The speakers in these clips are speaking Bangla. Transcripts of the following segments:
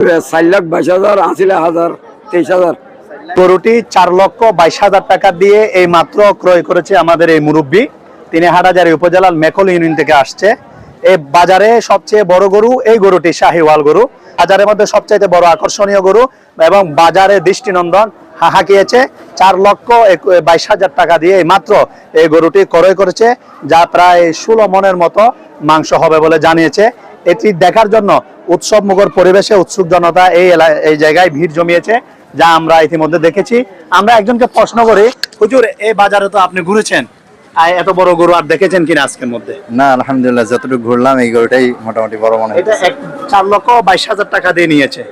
চার লাখ বাইশ হাজার, আশি হাজার, তেইশ হাজার। গরুটি চার লক্ষ বাইশ হাজার টাকা দিয়ে এই মাত্র ক্রয় করেছে আমাদের এই মুরব্বী। তিনি হাটাজারি উপজেলার মেকল ইউনিয়ন থেকে আসছে। এই বাজারে সবচেয়ে বড় গরু এই গরুটি, শাহিওয়াল গরু। বাজারের মধ্যে সবচাইতে বড় আকর্ষণীয় গরু এবং বাজারে দৃষ্টিনন্দন হাঁকিয়েছে চার লক্ষ বাইশ হাজার টাকা দিয়ে মাত্র এই গরুটি ক্রয় করেছে, যা প্রায় ষোলো মনের মতো মাংস হবে বলে জানিয়েছে। এটি দেখার জন্য উৎসব মুখর পরিবেশে উৎসুক জনতা এই এই জায়গায় ভিড় জমিয়েছে যা আমরা ইতিমধ্যে দেখেছি। আমরা একজনকে প্রশ্ন করি হুজুর এই বাজারে তো আপনি ঘুরেছেন? এত বড় গরু আর দেখেছেন কিনা আজকের মধ্যে? না আলহামদুলিল্লাহ যতটুকু ঘুরলাম এই গরুটাই মোটামুটি বড় মনে এটা চার লক্ষ বাইশ হাজার টাকা দিয়ে নিয়েছে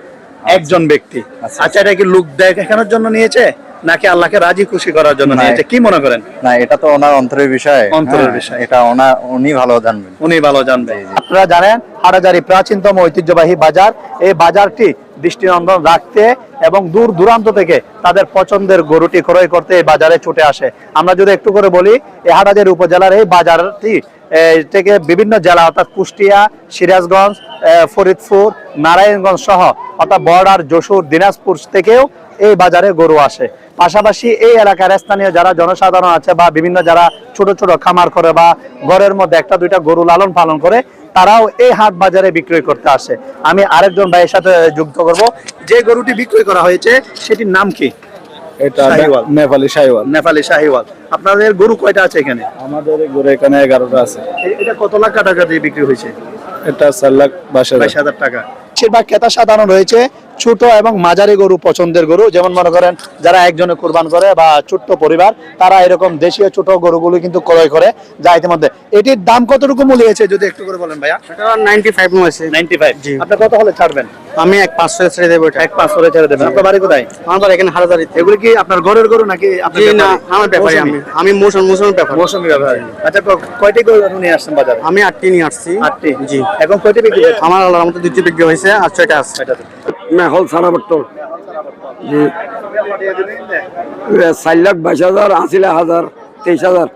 একজন ব্যক্তি। আচ্ছা। আচ্ছা এটা কি লুক দেখানোর জন্য নিয়েছে নাকি আল্লাহকে রাজি খুশি করার জন্য নিয়েছে? কি মনে করেন? না এটা তো ওনার অন্তরের বিষয়। অন্তরের হ্যাঁ, বিষয়। এটা ওনার উনি ভালো জানবেন। উনি ভালো জানবে জি, জি। আপনারা জানেন হাটাজারি প্রাচীনতম ঐতিহ্যবাহী বাজার। এই বাজারটি দৃষ্টিনন্দন রাখতে এবং দূর দূরান্ত থেকে তাদের পছন্দের গরুটি ক্রয় করতে এই বাজারে ছুটে আসে। আমরা যদি একটু করে বলি, এই হাটাজারি উপজেলার এই বাজারটি থেকে বিভিন্ন জেলা অর্থাৎ কুষ্টিয়া, সিরাজগঞ্জ ফরিদপুর, নারায়ণগঞ্জ সহ অর্থাৎ বর্ডার, যশোর, দিনাজপুর থেকেও এই বাজারে গরু আসে। পাশাপাশি এই এলাকার স্থানীয় যারা জনসাধারণ আছে বা বিভিন্ন যারা ছোট ছোট খামার করে বা ঘরের মধ্যে একটা দুইটা গরু লালন পালন করে তারাও এই হাট বাজারে বিক্রয় করতে আসে। আমি আরেকজন ভাইয়ের সাথে যুক্ত করব। যে গরুটি বিক্রয় করা হয়েছে সেটির নাম কি? এটা নেপালি শাহিওয়াল। নেপালি শাহিওয়াল। আপনাদের গরু কয়টা আছে এখানে? আমাদের গরু এখানে এগারোটা আছে। এটা কত লাখ টাকা দিয়ে বিক্রি হয়েছে? এটা চার লাখ বাইশ বাইশ হাজার টাকা। বেশিরভাগ ক্রেতা সাধারণ রয়েছে। ছোট এবং মাঝারি গরু পছন্দের গরু। যেমন মনে করেন যারা একজনে কোরবান করে বা ছোট্ট পরিবার তারা এরকম দেশীয় ছোট গরুগুলো কিন্তু ক্রয় করে যা ইতিমধ্যে। এটির দাম কতটুকু মূল্য হয়েছে যদি একটু করে বলেন ভাইয়া? নাইনটি ফাইভ আছে নাইনটি ফাইভ আপনি কত হলে ছাড়বেন? আমি এক পাঁচশো ছেড়ে দেবো এক পাঁচ হলে ছেড়ে দেবেন। আপনার বাড়ি কোথায়? আমার বাড়ি এখানে হারাদারিতে এগুলো কি আপনার ঘরের গরু নাকি না আমার ব্যাপারে আমি আমি মৌসুম মৌসুমের ব্যাপার। মৌসুমী ব্যাপারী। আচ্ছা কয়টি গরু নিয়ে আসছেন বাজার? আমি আটটি নিয়ে আসছি। আটটি। জি। এখন কয়টি বিক্রি আমার আল্লাহর মতো দুটি বিক্রি হয়েছে আর ছয়টা আছে। মেহল বট্টল জি। চার লাখ বাইশ হাজার, আশি লাখ হাজার, তেইশ হাজার।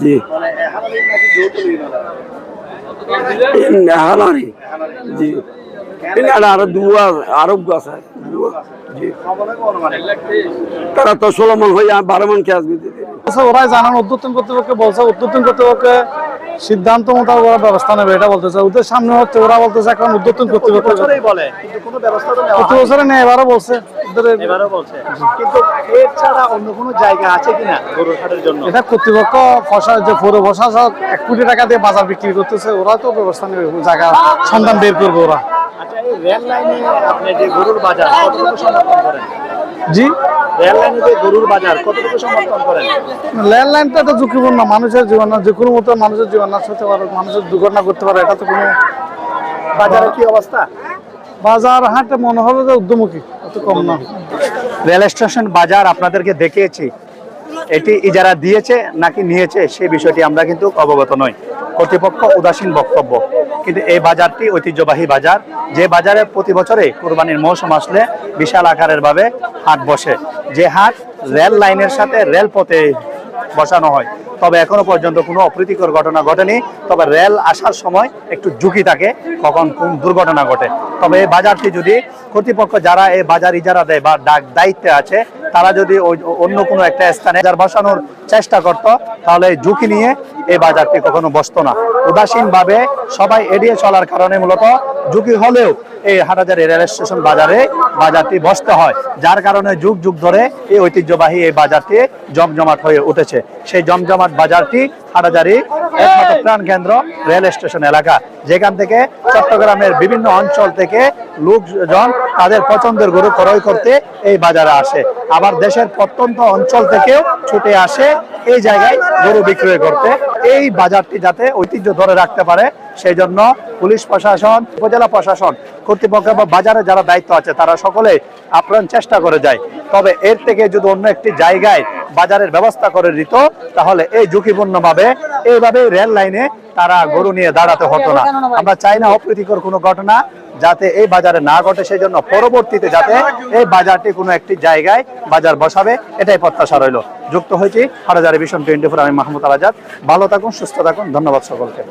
জি। হালারি। জি। আরও দুয়া আরও আছে তারা তো ষোলো মন হয়ে বারো মন কে আসবে। ওরাই জানান উদ্যোতন কর্তৃপক্ষকে বলছে উদ্যোতন কর্তৃপক্ষে সিদ্ধান্ত মোতাবেক ওরা ব্যবস্থা নেবে এটা বলতেছে। ওদের সামনে হচ্ছে ওরা বলতেছে এখন উদ্যোতন কর্তৃপক্ষ বছরেই বলে কিন্তু কোনো ব্যবস্থা তো প্রতি বছরে নেই এবারও বলছে। এবারও বলছে। কিন্তু এর ছাড়া অন্য কোনো জায়গা আছে কিনা গরুর হাটের জন্য? এটা কর্তৃপক্ষ ফসা যে পৌর প্রশাসক এক কোটি টাকা দিয়ে বাজার বিক্রি করতেছে ওরা তো ব্যবস্থা নেবে জায়গা সন্ধান বের করবে ওরা। আচ্ছা এই রেল লাইনে আপনি যে গরুর বাজার কতটুকু সমর্থন করেন? জি? রেল যে গরুর বাজার কতটুকু সমর্থন করেন? ল্যান্ডলাইনটা তো ঝুঁকিপূর্ণ মানুষের জীবন যে কোনো মতো মানুষের জীবন নাশ হতে পারে মানুষের দুর্ঘটনা করতে পারে এটা তো কোনো বাজারের কি অবস্থা? বাজার হাটে মনে হবে যে উদ্যমুখী অত কম না। রেল স্টেশন বাজার আপনাদেরকে দেখিয়েছি এটি ইজারা দিয়েছে নাকি নিয়েছে সেই বিষয়টি আমরা কিন্তু অবগত নই। কর্তৃপক্ষ উদাসীন বক্তব্য কিন্তু এই বাজারটি ঐতিহ্যবাহী বাজার যে বাজারে প্রতি বছরে কোরবানির মৌসুম আসলে বিশাল আকারের ভাবে হাট বসে। যে হাট রেল লাইনের সাথে রেলপথে বসানো হয়। তবে এখনও পর্যন্ত কোনো অপ্রীতিকর ঘটনা ঘটেনি। তবে রেল আসার সময় একটু ঝুঁকি থাকে, কখন কোন দুর্ঘটনা ঘটে। তবে এই বাজারটি যদি কর্তৃপক্ষ যারা এই বাজার ইজারা দেয় বা ডাক দায়িত্বে আছে, তারা যদি অন্য কোনো একটা স্থানে বসানোর চেষ্টা করত, তাহলে ঝুঁকি নিয়ে এই বাজারটি কখনো বসতো না। উদাসীনভাবে সবাই এড়িয়ে চলার কারণে মূলত ঝুঁকি হলেও এই হাটাজারি রেল স্টেশন বাজারে বাজারটি বসতে হয়। যার কারণে যুগ যুগ ধরে এই ঐতিহ্যবাহী এই বাজারটি জমজমাট হয়ে উঠেছে। সেই জমজমাট বাজারটি হাটাজারি একমাত্র প্রাণ কেন্দ্র রেল স্টেশন এলাকা। যেখান থেকে চট্টগ্রামের বিভিন্ন অঞ্চল থেকে লোকজন তাদের পছন্দের গরু ক্রয় করতে এই বাজারে আসে। আবার দেশের প্রত্যন্ত অঞ্চল থেকেও ছুটে আসে এই জায়গায় গরু বিক্রয় করতে, এই বাজারটি যাতে ঐতিহ্য ধরে রাখতে পারে সেই জন্য পুলিশ প্রশাসন, উপজেলা প্রশাসন, কর্তৃপক্ষ বা বাজারে যারা দায়িত্ব আছে, তারা সকলে আপ্রাণ চেষ্টা করে যায়। তবে এর থেকে যদি অন্য একটি জায়গায় বাজারের ব্যবস্থা করে দিত, তাহলে এই ঝুঁকিপূর্ণভাবে এইভাবে রেল লাইনে তারা গরু নিয়ে দাঁড়াতে হতো না। আমরা চাই না অপ্রীতিকর কোনো ঘটনা যাতে এই বাজারে না ঘটে সেই জন্য পরবর্তীতে যাতে এই বাজারটি কোনো একটি জায়গায় বাজার বসাবে, এটাই প্রত্যাশা রইল। যুক্ত হয়েছি হাটাজারি ভিশন টোয়েন্টি ফোর আমি মাহমুদ আলাজাদ ভালো থাকুন, সুস্থ থাকুন, ধন্যবাদ সকলকে।